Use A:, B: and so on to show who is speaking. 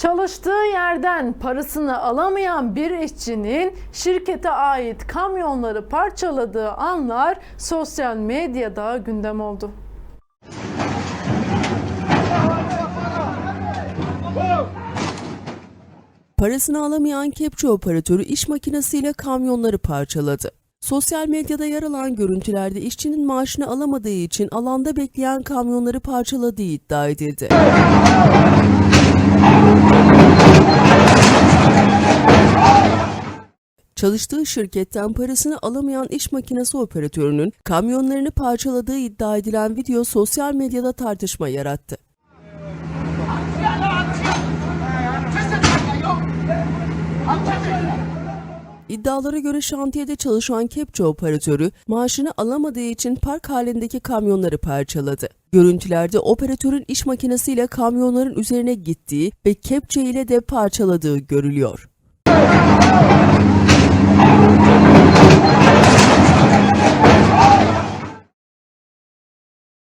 A: Çalıştığı yerden parasını alamayan bir işçinin şirkete ait kamyonları parçaladığı anlar sosyal medyada gündem oldu.
B: Parasını alamayan kepçe operatörü iş makinesiyle kamyonları parçaladı. Sosyal medyada yer alan görüntülerde işçinin maaşını alamadığı için alanda bekleyen kamyonları parçaladığı iddia edildi. Çalıştığı şirketten parasını alamayan iş makinesi operatörünün kamyonlarını parçaladığı iddia edilen video sosyal medyada tartışma yarattı. İddialara göre şantiyede çalışan kepçe operatörü maaşını alamadığı için park halindeki kamyonları parçaladı. Görüntülerde operatörün iş makinesiyle kamyonların üzerine gittiği ve kepçe ile de parçaladığı görülüyor.